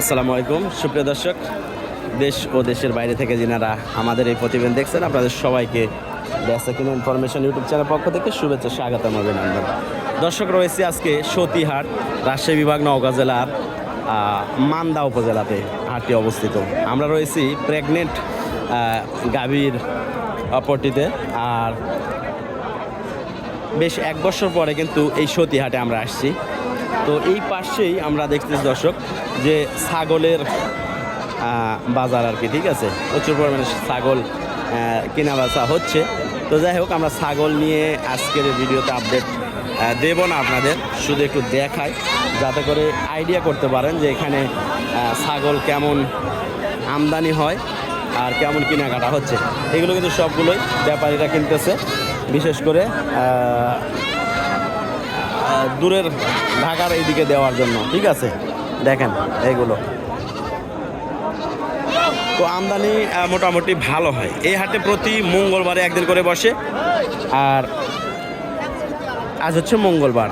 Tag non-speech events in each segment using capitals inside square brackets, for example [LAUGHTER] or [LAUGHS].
আসসালামু আলাইকুম। সুপ্রিয় দর্শক, দেশ ও দেশের বাইরে থেকে যিনারা আমাদের এই প্রতিবেদন দেখছেন, আপনাদের সবাইকে ব্যস্ত কিনে ইনফরমেশন ইউটিউব চ্যানেল পক্ষ থেকে শুভেচ্ছা, স্বাগতম, অভিনন্দন। দর্শক, রয়েছে আজকে সতীহাট, রাজশাহী বিভাগ, নওগাঁ জেলার মান্দা উপজেলাতে হাটটি অবস্থিত। আমরা রয়েছি প্রেগনেন্ট গাভীর অপরটিতে আর বেশ এক বছর পরে কিন্তু এই সতীহাটে আমরা আসছি। তো এই পাশেই আমরা দেখতেছি, দর্শক, যে ছাগলের বাজার আর কি, ঠিক আছে? প্রচুর পরিমাণে ছাগল কেনা বেচা হচ্ছে। তো যাই হোক, আমরা ছাগল নিয়ে আজকের ভিডিওতে আপডেট দেব না আপনাদের, শুধু একটু দেখাই, যাতে করে আইডিয়া করতে পারেন যে এখানে ছাগল কেমন আমদানি হয় আর কেমন কেনাকাটা হচ্ছে। এগুলো কিন্তু সবগুলোই ব্যাপারীরা কিনতেছে, বিশেষ করে দূরের ঢাকার এইদিকে দেওয়ার জন্য, ঠিক আছে? দেখেন এইগুলো। তো আমদানি মোটামুটি ভালো হয়। এই হাটে প্রতি মঙ্গলবারে একদিন করে বসে, আর আজ হচ্ছে মঙ্গলবার।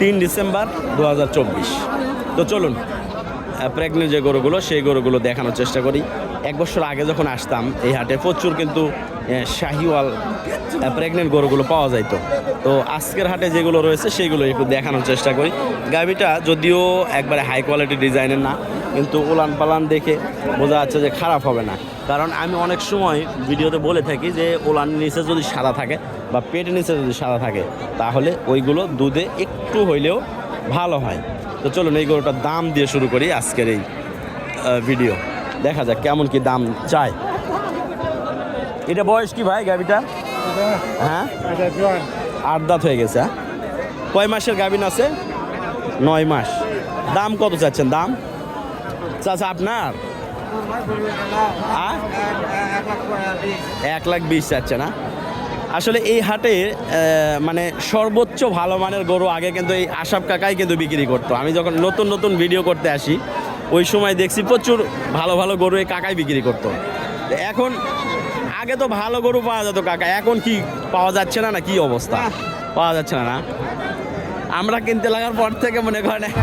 তিন ডিসেম্বর দু হাজার চব্বিশ। তো চলুন প্রেগনেন্ট যে গরুগুলো, সেই গরুগুলো দেখানোর চেষ্টা করি। এক বছর আগে যখন আসতাম, এই হাটে প্রচুর কিন্তু শাহিওয়াল প্রেগনেন্ট গরুগুলো পাওয়া যাইতো। তো আজকের হাটে যেগুলো রয়েছে সেইগুলো একটু দেখানোর চেষ্টা করি। গাভিটা যদিও একবারে হাই কোয়ালিটি ডিজাইনের না, কিন্তু উলান পালান দেখে বোঝা যাচ্ছে যে খারাপ হবে না। কারণ আমি অনেক সময় ভিডিওতে বলে থাকি যে ওলান নিচে যদি সাদা থাকে বা পেটের নিচে যদি সাদা থাকে, তাহলে ওইগুলো দুধে একটু হইলেও ভালো হয়। তো চলুন এই গরুটার দাম দিয়ে শুরু করি আজকের এই ভিডিও দেখা যাক কেমন কি দাম চায় এটা বয়স কি ভাই গাভিটা? হ্যাঁ? আট দাঁত হয়ে গেছে হ্যাঁ? কয় মাসের গাবিন আছে? নয় মাস। দাম কত চাচ্ছেন? দাম? চাচা, আপনার? এক লাখ বিশ চাচ্ছে না? আসলে এই হাটে মানে সর্বোচ্চ ভালো মানের গরু আগে কিন্তু এই আসাব কাকাই কিন্তু বিক্রি করতো। আমি যখন নতুন নতুন ভিডিও করতে আসি ওই সময় দেখছি প্রচুর ভালো ভালো গরু এই কাকাই বিক্রি করতো। এখন আগে তো ভালো গরু পাওয়া যেত কাকা এখন কি পাওয়া যাচ্ছে না না কি অবস্থা? পাওয়া যাচ্ছে না না। আমরা কিনতে লাগার পর থেকে মনে করেন [LAUGHS]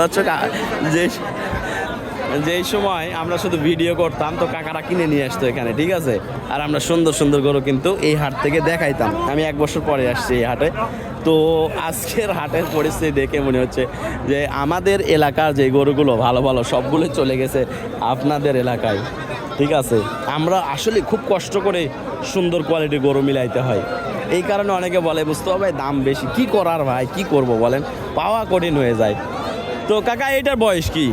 দর্শক যে যেই সময় আমরা শুধু ভিডিও করতাম, তো কাকারা কিনে নিয়ে আসতো এখানে, ঠিক আছে? আর আমরা সুন্দর সুন্দর গরু কিন্তু এই হাট থেকে দেখাইতাম। আমি এক বছর পরে আসছি এই হাটে। তো আজকের হাটের পরিস্থিতি দেখে মনে হচ্ছে যে আমাদের এলাকার যে গরুগুলো, ভালো ভালো সবগুলো চলে গেছে আপনাদের এলাকায়, ঠিক আছে? আমরা আসলে খুব কষ্ট করে সুন্দর কোয়ালিটির গরু মিলাইতে হয়। এই কারণে অনেকে বলে, বুঝতে হবে দাম বেশি, কি করার ভাই, কি করব বলেন? পাওয়া কঠিন হয়ে যায়। তো কাকা, এটার বয়স কি?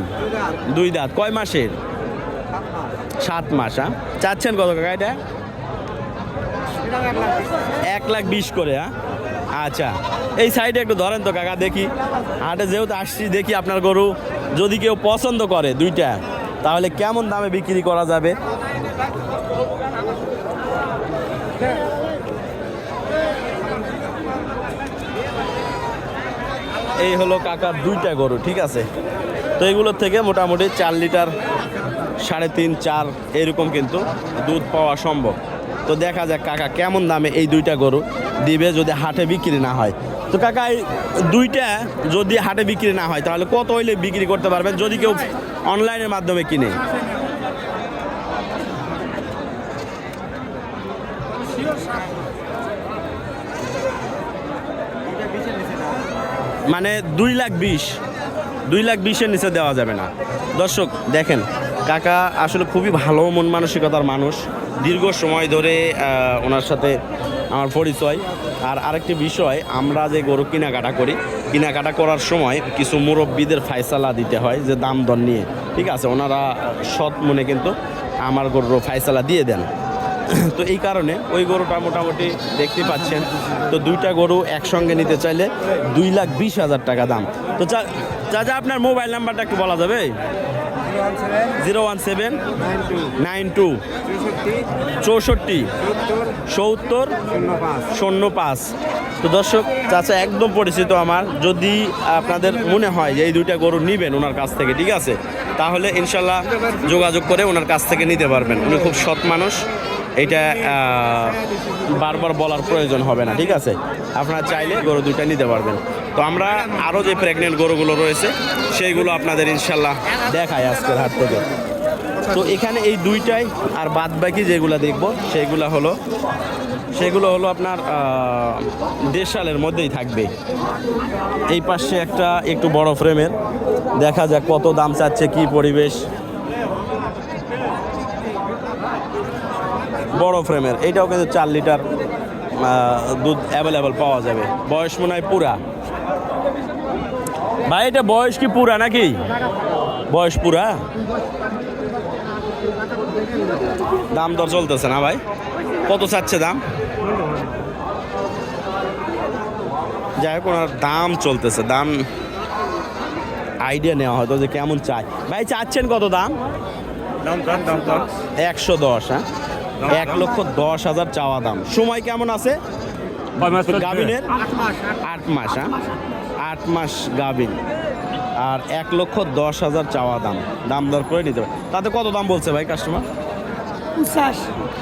দুই দাঁত। কয় মাসের? সাত মাস হ্যাঁ? চাচ্ছেন কত কাকা এটা? এক লাখ বিশ করে হ্যাঁ? আচ্ছা এই সাইডে একটু ধরেন তো কাকা, দেখি। হাটে যেহেতু আসছি, দেখি আপনার গরু যদি কেউ পছন্দ করে দুইটা, তাহলে কেমন দামে বিক্রি করা যাবে? এই হলো কাকার দুইটা গরু, ঠিক আছে? তো এগুলোর থেকে মোটামুটি চার লিটার, সাড়ে তিন, চার, এরকম কিন্তু দুধ পাওয়া সম্ভব। তো দেখা যাক কাকা কেমন দামে এই দুইটা গরু দিবে যদি হাটে বিক্রি না হয়। তো কাকা, এই দুইটা যদি হাটে বিক্রি না হয়, তাহলে কত হইলে বিক্রি করতে পারবেন? যদি কেউ অনলাইনের মাধ্যমে কিনে। মানে দুই লাখ বিশ, দুই লাখ বিশের নিচে দেওয়া যাবে না। দর্শক, দেখেন, কাকা আসলে খুবই ভালো মন মানসিকতার মানুষ। দীর্ঘ সময় ধরে ওনার সাথে আমার পরিচয়। আর আরেকটি বিষয়, আমরা যে গরু কেনাকাটা করি, কেনাকাটা করার সময় কিছু মুরব্বীদের ফায়সালা দিতে হয় যে দাম দর নিয়ে। ঠিক আছে, ওনারা সৎ মনে কিন্তু আমার গরুর ফায়সালা দিয়ে দেন। [CLEARS THROAT] তো এই কারণে ওই গরুটা মোটামুটি দেখতে পাচ্ছেন। তো দুইটা গরু একসঙ্গে নিতে চাইলে দুই লাখ বিশ হাজার টাকা দাম। তো চাচা আপনার মোবাইল নাম্বারটা একটু বলা যাবে? Zero one seven nine two চৌষট্টি সত্তর শূন্য পাঁচ। তো দর্শক, চাচা একদম পরিচিত আমার। যদি আপনাদের মনে হয় যে এই দুইটা গরু নিবেন ওনার কাছ থেকে, ঠিক আছে? তাহলে ইনশাল্লাহ যোগাযোগ করে ওনার কাছ থেকে নিতে পারবেন। উনি খুব সৎ মানুষ। এটা বারবার বলার প্রয়োজন হবে না, ঠিক আছে? আপনারা চাইলে গরু দুইটা নিতে পারবেন। তো আমরা আরও যে প্রেগনেন্ট গরুগুলো রয়েছে, সেইগুলো আপনাদের ইনশাল্লাহ দেখায় আজকের হাট থেকে। তো এখানে এই দুইটাই আর বাদ বাকি যেগুলো দেখব, সেগুলো হলো সেগুলো হলো আপনার দেড় সালের মধ্যেই থাকবে। এই পাশে একটা একটু বড় ফ্রেমের দেখা যাক কত দাম চাচ্ছে, কি পরিবেশ। বড় ফ্রেমের। এটাও কিন্তু চার লিটার দুধ অ্যাভেলেবেল পাওয়া যাবে। বয়স মনে হয় পুরা। ভাই এটা বয়স কি পুরা নাকি? বয়স পুরা? দাম দর চলতেছে না ভাই? কত চাচ্ছে দাম? যাই হোক ওনার দাম চলতেছে। দাম আইডিয়া নেওয়া হয়তো যে কেমন চাই ভাই চাচ্ছেন কত দাম? দাম দাম একশো দশ হ্যাঁ? এক লক্ষ দশ হাজার চাওয়া দাম। সময় কেমন আছে? গাভিনের আট মাস হ্যাঁ? আট মাস। গাভিন আর এক লক্ষ দশ হাজার চাওয়া দাম। দাম দর করে নিতে হবে তাতে কত দাম বলছে ভাই কাস্টমার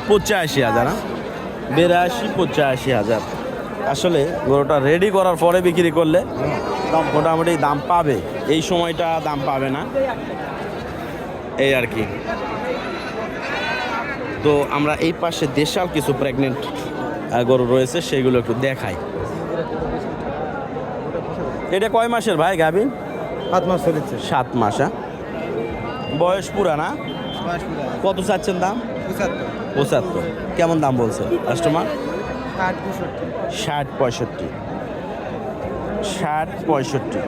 পঁচাশি। হাজার হ্যাঁ? বিরাশি পঁচাশি হাজার। আসলে গরুটা রেডি করার পরে বিক্রি করলে মোটামুটি দাম পাবে। এই সময়টা দাম পাবে না। এই আর কি। তো আমরা এই পাশে দেশাল কিছু প্রেগনেন্ট গরু রয়েছে সেগুলো একটু দেখাই। এটা কয় মাসের ভাই গাভিন সাত মাস চলেছে। সাত মাস হ্যাঁ? বয়স পুরা না? কত চাচ্ছেন দাম? পঁচাত্তর। কেমন দাম বলছে কাস্টমার ষাট পঁয়ষট্টি। ষাট পঁয়ষট্টি।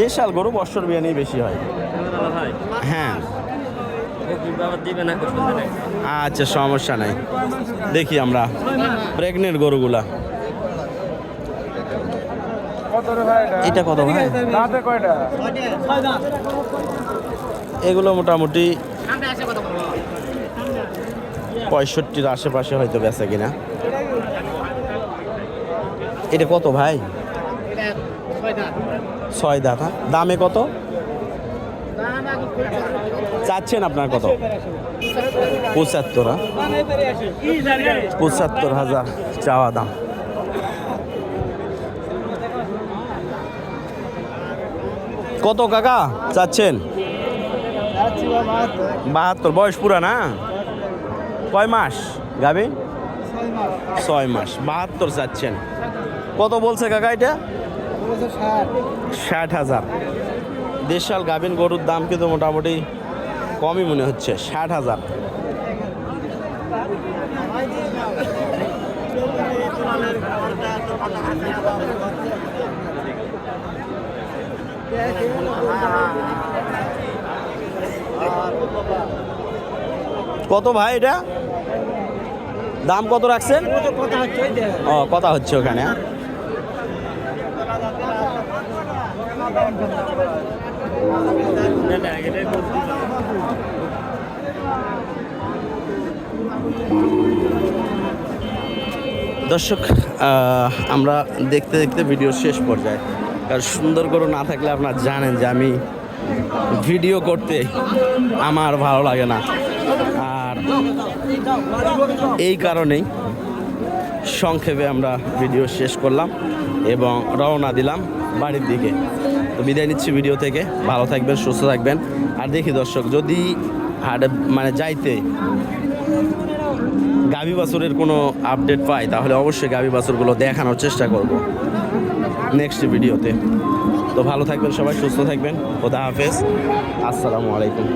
দেশাল গরু বৎসর বিয়ানি বেশি হয়। হ্যাঁ। আচ্ছা সমস্যা নাই। দেখি আমরা প্রেগনেন্ট গরুগুলা। এটা কত ভাই? এগুলো মোটামুটি পঁয়ষট্টির আশেপাশে হয়তো বেচে কিনা। এটা কত ভাই? ছয় দাঁত হ্যাঁ? দামে কত? চাচ্ছেন আপনার কত? পঁচাত্তর হ্যাঁ? পঁচাত্তর হাজার চাওয়া দাম। কত কাকা? চাচ্ছেন? বাহাত্তর, বয়স পুরা না? কয় মাস? গাবি? ছয় মাস, বাহাত্তর চাচ্ছেন। কত বলছে কাকা এটা? ষাট হাজার। দেশাল গাভিন গরুর দাম কিন্তু মোটামুটি কমই মনে হচ্ছে, ষাট হাজার। কত ভাই এটা? দাম কত রাখছেন? ও, কথা হচ্ছে ওখানে হ্যাঁ? দর্শক আমরা দেখতে দেখতে ভিডিও শেষ পর্যায়ে। আর সুন্দর করে না থাকলে আপনারা জানেন যে আমি ভিডিও করতে আমার ভালো লাগে না। আর এই কারণেই সংক্ষেপে আমরা ভিডিও শেষ করলাম এবং রওনা দিলাম বাড়ির দিকে। তো বিদায় নিচ্ছি ভিডিও থেকে। ভালো থাকবেন, সুস্থ থাকবেন। আর দেখি দর্শক, যদি হাটে মানে যাইতে গাভী বাছুরের কোনো আপডেট পাই, তাহলে অবশ্যই গাভী বাছুরগুলো দেখানোর চেষ্টা করব নেক্সট ভিডিওতে। তো ভালো থাকবেন সবাই, সুস্থ থাকবেন। খোদা হাফেজ। আসসালামু আলাইকুম।